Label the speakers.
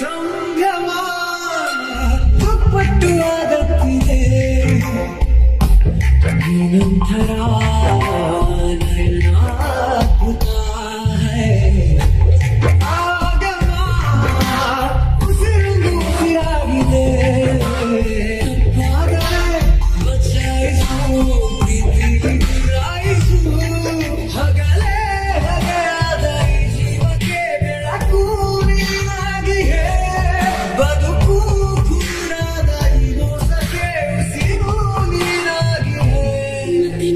Speaker 1: ಸಂಭ್ರಮ ದುಪ್ಪಟ್ಟು ಆಗುತ್ತಿದೆ ನಿರಂತರ